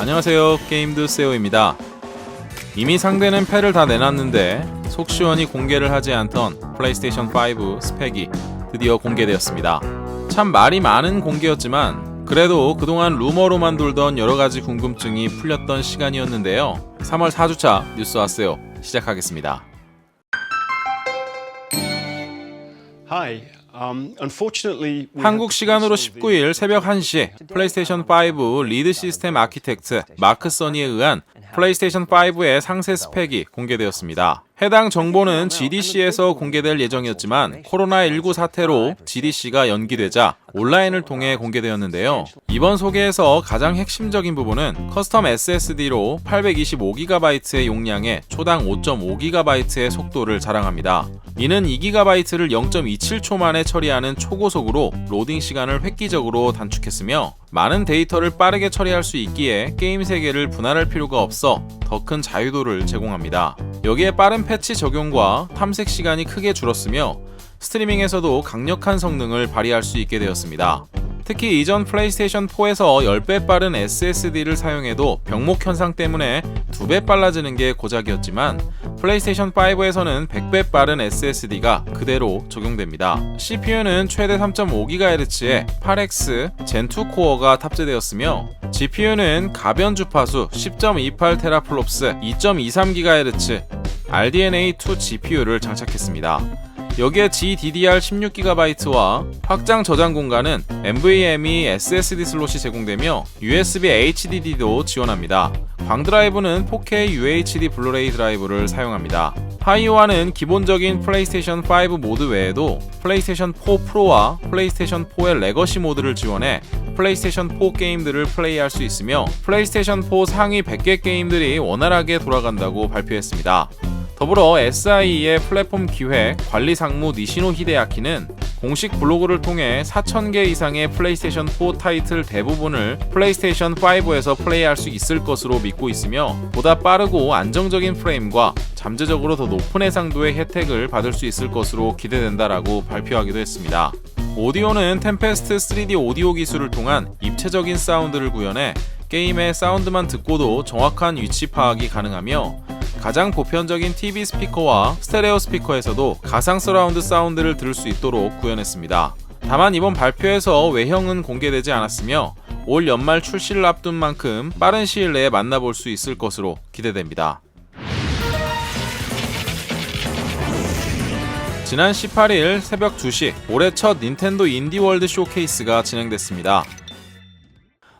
안녕하세요. 게임드 세오입니다. 이미 상대는 패를 다 내놨는데 속 시원히 공개를 하지 않던 플레이스테이션 5 스펙이 드디어 공개되었습니다. 참 말이 많은 공개였지만 그래도 그동안 루머로만 돌던 여러 가지 궁금증이 풀렸던 시간이었는데요. 3월 4주차 뉴스 왔어요. 시작하겠습니다. Hi. Um, 한국 시간으로 cancel the- 19일 새벽 1시 플레이스테이션 5 리드 시스템 아키텍트 마크 써니에 의한 플레이스테이션 5의 상세 스펙이 공개되었습니다. 해당 정보는 GDC에서 공개될 예정이었지만 코로나19 사태로 GDC가 연기되자 온라인을 통해 공개되었는데요. 이번 소개에서 가장 핵심적인 부분은 커스텀 SSD로 825GB의 용량에 초당 5.5GB의 속도를 자랑합니다. 이는 2GB를 0.27초 만에 처리하는 초고속으로 로딩 시간을 획기적으로 단축했으며 많은 데이터를 빠르게 처리할 수 있기에 게임 세계를 분할할 필요가 없어 더 큰 자유도를 제공합니다. 여기에 빠른 패치 적용과 탐색 시간이 크게 줄었으며 스트리밍에서도 강력한 성능을 발휘할 수 있게 되었습니다. 특히 이전 플레이스테이션 4에서 10배 빠른 SSD를 사용해도 병목 현상 때문에 2배 빨라지는 게 고작이었지만 플레이스테이션 5에서는 100배 빠른 SSD가 그대로 적용됩니다. CPU는 최대 3.5GHz의 8X 젠2 코어가 탑재되었으며 GPU는 가변 주파수 10.28 테라플롭스 2.23GHz RDNA2 GPU를 장착했습니다. 여기에 GDDR16GB와 확장 저장 공간은 NVMe SSD 슬롯이 제공되며 USB HDD도 지원합니다. 광 드라이브는 4K UHD 블루레이 드라이브를 사용합니다. 하이오와는 기본적인 플레이스테이션 5 모드 외에도 플레이스테이션 4 프로와 플레이스테이션 4의 레거시 모드를 지원해 플레이스테이션 4 게임들을 플레이할 수 있으며 플레이스테이션 4 상위 100개 게임들이 원활하게 돌아간다고 발표했습니다. 더불어 SIE의 플랫폼 기획 관리 상무 니시노 히데야키는 공식 블로그를 통해 4,000개 이상의 플레이스테이션 4 타이틀 대부분을 플레이스테이션 5에서 플레이할 수 있을 것으로 믿고 있으며 보다 빠르고 안정적인 프레임과 잠재적으로 더 높은 해상도의 혜택을 받을 수 있을 것으로 기대된다라고 발표하기도 했습니다. 오디오는 템페스트 3D 오디오 기술을 통한 입체적인 사운드를 구현해 게임의 사운드만 듣고도 정확한 위치 파악이 가능하며 가장 보편적인 TV 스피커와 스테레오 스피커에서도 가상 서라운드 사운드를 들을 수 있도록 구현했습니다. 다만 이번 발표에서 외형은 공개되지 않았으며 올 연말 출시를 앞둔 만큼 빠른 시일 내에 만나볼 수 있을 것으로 기대됩니다. 지난 18일 새벽 2시 올해 첫 닌텐도 인디월드 쇼케이스가 진행됐습니다.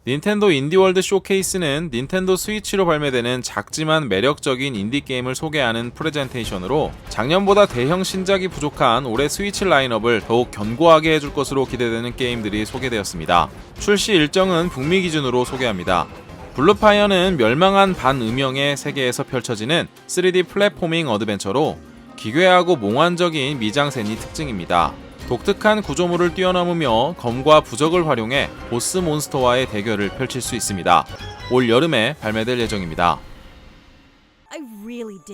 닌텐도 인디월드 쇼케이스는 닌텐도 스위치로 발매되는 작지만 매력적인 인디게임을 소개하는 프레젠테이션으로 작년보다 대형 신작이 부족한 올해 스위치 라인업을 더욱 견고하게 해줄 것으로 기대되는 게임들이 소개되었습니다. 출시 일정은 북미 기준으로 소개합니다. 블루파이어는 멸망한 반음영의 세계에서 펼쳐지는 3D 플랫포밍 어드벤처로 기괴하고 몽환적인 미장센이 특징입니다. 독특한 구조물을 뛰어넘으며 검과 부적을 활용해 보스 몬스터와의 대결을 펼칠 수 있습니다. 올 여름에 발매될 예정입니다.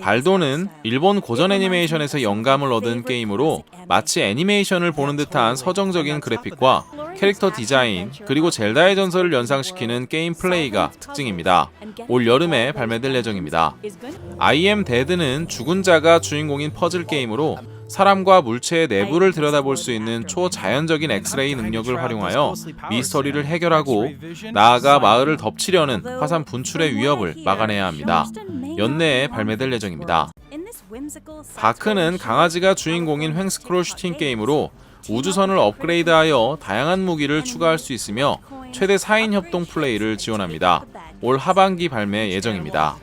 발도는 일본 고전 애니메이션에서 영감을 얻은 게임으로 마치 애니메이션을 보는 듯한 서정적인 그래픽과 캐릭터 디자인 그리고 젤다의 전설을 연상시키는 게임 플레이가 특징입니다. 올 여름에 발매될 예정입니다. I am Dead는 죽은 자가 주인공인 퍼즐 게임으로 사람과 물체의 내부를 들여다볼 수 있는 초자연적인 엑스레이 능력을 활용하여 미스터리를 해결하고 나아가 마을을 덮치려는 화산 분출의 위협을 막아내야 합니다. 연내에 발매될 예정입니다. 바크는 강아지가 주인공인 횡스크롤 슈팅 게임으로 우주선을 업그레이드하여 다양한 무기를 추가할 수 있으며 최대 4인 협동 플레이를 지원합니다. 올 하반기 발매 예정입니다.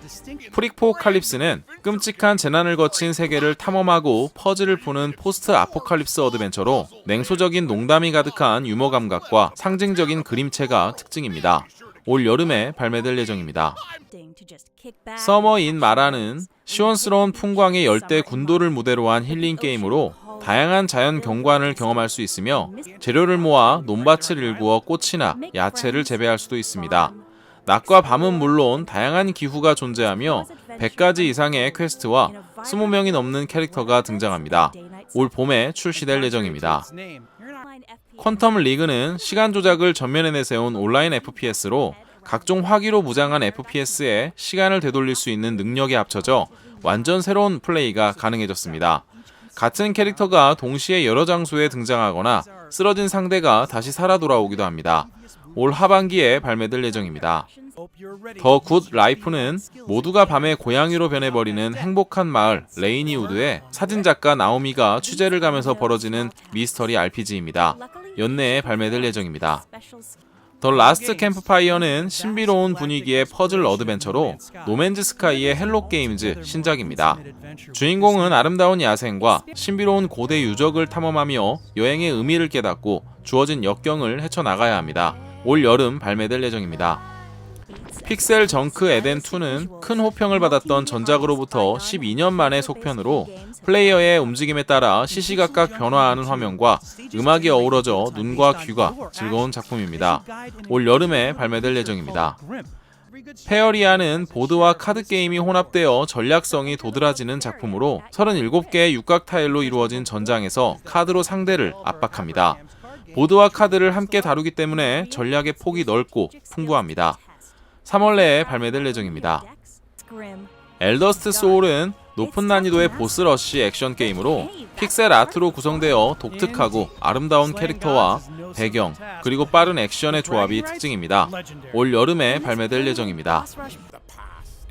프릭포칼립스는 끔찍한 재난을 거친 세계를 탐험하고 퍼즐을 푸는 포스트 아포칼립스 어드벤처로 냉소적인 농담이 가득한 유머 감각과 상징적인 그림체가 특징입니다. 올 여름에 발매될 예정입니다. 서머인 마라는 시원스러운 풍광의 열대 군도를 무대로 한 힐링 게임으로 다양한 자연 경관을 경험할 수 있으며 재료를 모아 논밭을 일구어 꽃이나 야채를 재배할 수도 있습니다. 낮과 밤은 물론 다양한 기후가 존재하며 100가지 이상의 퀘스트와 20명이 넘는 캐릭터가 등장합니다. 올 봄에 출시될 예정입니다. 퀀텀 리그는 시간 조작을 전면에 내세운 온라인 FPS로 각종 화기로 무장한 FPS에 시간을 되돌릴 수 있는 능력이 합쳐져 완전 새로운 플레이가 가능해졌습니다. 같은 캐릭터가 동시에 여러 장소에 등장하거나 쓰러진 상대가 다시 살아 돌아오기도 합니다. 올 하반기에 발매될 예정입니다. 더 굿 라이프는 모두가 밤에 고양이로 변해버리는 행복한 마을 레이니우드에 사진작가 나오미가 취재를 가면서 벌어지는 미스터리 RPG입니다. 연내에 발매될 예정입니다. 더 라스트 캠프파이어는 신비로운 분위기의 퍼즐 어드벤처로 노맨즈 스카이의 헬로 게임즈 신작입니다. 주인공은 아름다운 야생과 신비로운 고대 유적을 탐험하며 여행의 의미를 깨닫고 주어진 역경을 헤쳐나가야 합니다. 올 여름 발매될 예정입니다. 픽셀 정크 에덴 2는 큰 호평을 받았던 전작으로부터 12년 만의 속편으로 플레이어의 움직임에 따라 시시각각 변화하는 화면과 음악이 어우러져 눈과 귀가 즐거운 작품입니다. 올 여름에 발매될 예정입니다. 페어리아는 보드와 카드 게임이 혼합되어 전략성이 도드라지는 작품으로 37개의 육각 타일로 이루어진 전장에서 카드로 상대를 압박합니다. 보드와 카드를 함께 다루기 때문에 전략의 폭이 넓고 풍부합니다. 3월 내에 발매될 예정입니다. 엘더스트 소울은 높은 난이도의 보스러쉬 액션 게임으로 픽셀 아트로 구성되어 독특하고 아름다운 캐릭터와 배경 그리고 빠른 액션의 조합이 특징입니다. 올 여름에 발매될 예정입니다.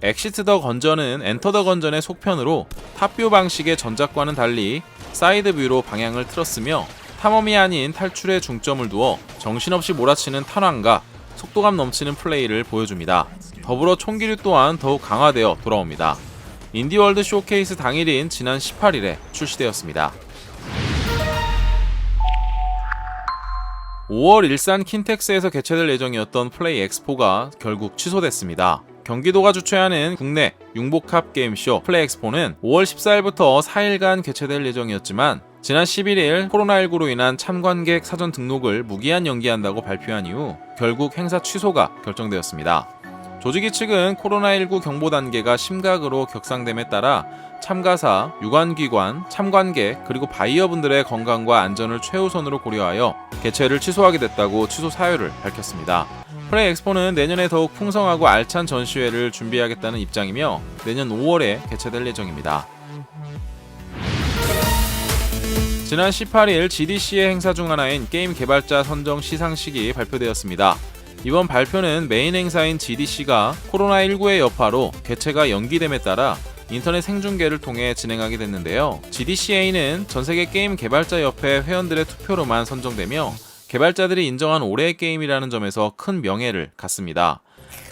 엑시트 더 건전은 엔터 더 건전의 속편으로 탑뷰 방식의 전작과는 달리 사이드 뷰로 방향을 틀었으며 탐험이 아닌 탈출에 중점을 두어 정신없이 몰아치는 탄환과 속도감 넘치는 플레이를 보여줍니다. 더불어 총기류 또한 더욱 강화되어 돌아옵니다. 인디월드 쇼케이스 당일인 지난 18일에 출시되었습니다. 5월 일산 킨텍스에서 개최될 예정이었던 플레이 엑스포가 결국 취소됐습니다. 경기도가 주최하는 국내 융복합 게임쇼 플레이 엑스포는 5월 14일부터 4일간 개최될 예정이었지만 지난 11일 코로나19로 인한 참관객 사전 등록을 무기한 연기한다고 발표한 이후 결국 행사 취소가 결정되었습니다. 조직위 측은 코로나19 경보 단계가 심각으로 격상됨에 따라 참가사, 유관기관, 참관객 그리고 바이어분들의 건강과 안전을 최우선으로 고려하여 개최를 취소하게 됐다고 취소 사유를 밝혔습니다. 플레이 엑스포는 내년에 더욱 풍성하고 알찬 전시회를 준비하겠다는 입장이며 내년 5월에 개최될 예정입니다. 지난 18일 GDC의 행사 중 하나인 게임 개발자 선정 시상식이 발표되었습니다. 이번 발표는 메인 행사인 GDC가 코로나19의 여파로 개최가 연기됨에 따라 인터넷 생중계를 통해 진행하게 됐는데요. GDCA는 전 세계 게임 개발자 협회 회원들의 투표로만 선정되며 개발자들이 인정한 올해의 게임이라는 점에서 큰 명예를 갖습니다.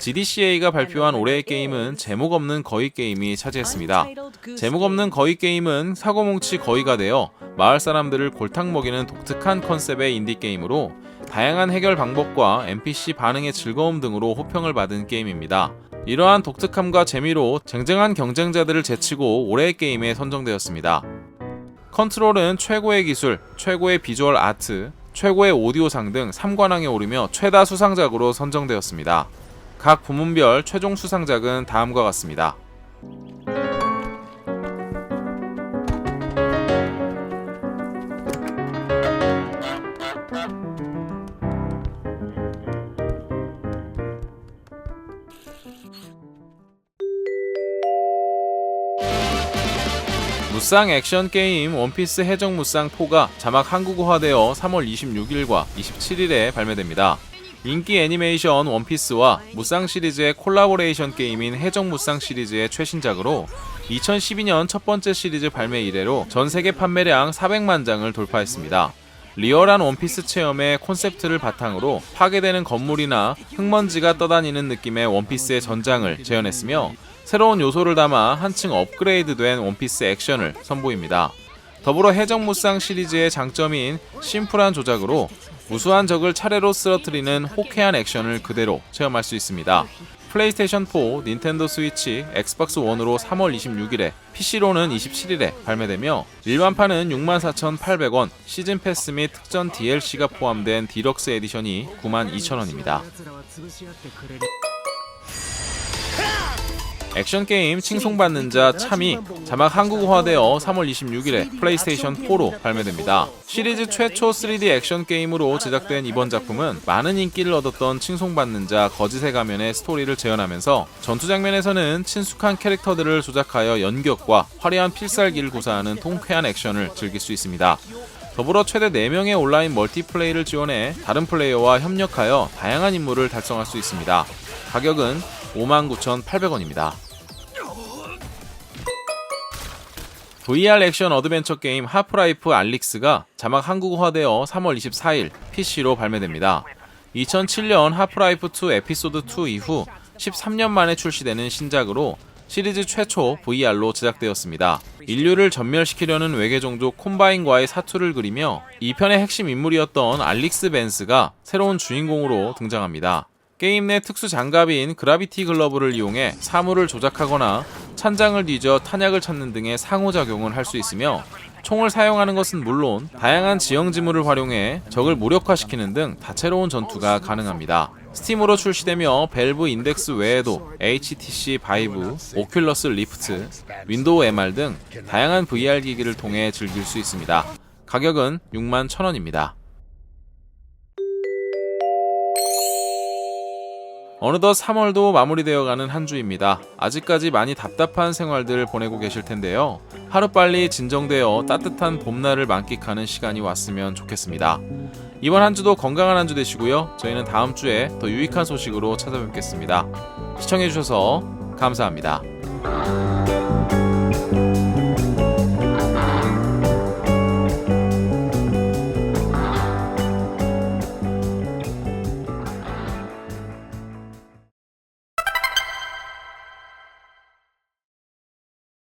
GDCA가 발표한 올해의 게임은 제목 없는 거위 게임이 차지했습니다. 제목 없는 거위 게임은 사고뭉치 거위가 되어 마을 사람들을 골탕 먹이는 독특한 컨셉의 인디 게임으로 다양한 해결 방법과 NPC 반응의 즐거움 등으로 호평을 받은 게임입니다. 이러한 독특함과 재미로 쟁쟁한 경쟁자들을 제치고 올해의 게임에 선정되었습니다. 컨트롤은 최고의 기술, 최고의 비주얼 아트, 최고의 오디오상 등 3관왕에 오르며 최다 수상작으로 선정되었습니다. 각 부문별 최종 수상작은 다음과 같습니다. 무쌍 액션 게임 원피스 해적 무쌍 4가 자막 한국어화되어 3월 26일과 27일에 발매됩니다. 인기 애니메이션 원피스와 무쌍 시리즈의 콜라보레이션 게임인 해적 무쌍 시리즈의 최신작으로 2012년 첫 번째 시리즈 발매 이래로 전 세계 판매량 400만 장을 돌파했습니다. 리얼한 원피스 체험의 콘셉트를 바탕으로 파괴되는 건물이나 흙먼지가 떠다니는 느낌의 원피스의 전장을 재현했으며 새로운 요소를 담아 한층 업그레이드된 원피스 액션을 선보입니다. 더불어 해적무쌍 시리즈의 장점인 심플한 조작으로 무수한 적을 차례로 쓰러뜨리는 호쾌한 액션을 그대로 체험할 수 있습니다. 플레이스테이션 4, 닌텐도 스위치, 엑스박스 1으로 3월 26일에, PC로는 27일에 발매되며 일반판은 64,800원, 시즌 패스 및 특전 DLC가 포함된 디럭스 에디션이 92,000원입니다. 액션 게임 칭송받는 자 참이 자막 한국어화되어 3월 26일에 플레이스테이션 4로 발매됩니다. 시리즈 최초 3D 액션 게임으로 제작된 이번 작품은 많은 인기를 얻었던 칭송받는 자 거짓의 가면의 스토리를 재현하면서 전투 장면에서는 친숙한 캐릭터들을 조작하여 연격과 화려한 필살기를 구사하는 통쾌한 액션을 즐길 수 있습니다. 더불어 최대 4명의 온라인 멀티플레이를 지원해 다른 플레이어와 협력하여 다양한 임무를 달성할 수 있습니다. 가격은 59,800원입니다. VR 액션 어드벤처 게임 하프라이프 알릭스가 자막 한국어화되어 3월 24일 PC로 발매됩니다. 2007년 하프라이프 2 에피소드 2 이후 13년 만에 출시되는 신작으로 시리즈 최초 VR로 제작되었습니다. 인류를 전멸시키려는 외계 종족 콤바인과의 사투를 그리며 이 편의 핵심 인물이었던 알릭스 벤스가 새로운 주인공으로 등장합니다. 게임 내 특수 장갑인 그라비티 글러브를 이용해 사물을 조작하거나 찬장을 뒤져 탄약을 찾는 등의 상호작용을 할 수 있으며 총을 사용하는 것은 물론 다양한 지형 지물을 활용해 적을 무력화시키는 등 다채로운 전투가 가능합니다. 스팀으로 출시되며 밸브 인덱스 외에도 HTC 바이브, 오큘러스 리프트, 윈도우 MR 등 다양한 VR 기기를 통해 즐길 수 있습니다. 가격은 6만 1,000원입니다. 어느덧 3월도 마무리되어 가는 한 주입니다. 아직까지 많이 답답한 생활들 보내고 계실 텐데요. 하루빨리 진정되어 따뜻한 봄날을 만끽하는 시간이 왔으면 좋겠습니다. 이번 한 주도 건강한 한 주 되시고요. 저희는 다음 주에 더 유익한 소식으로 찾아뵙겠습니다. 시청해주셔서 감사합니다.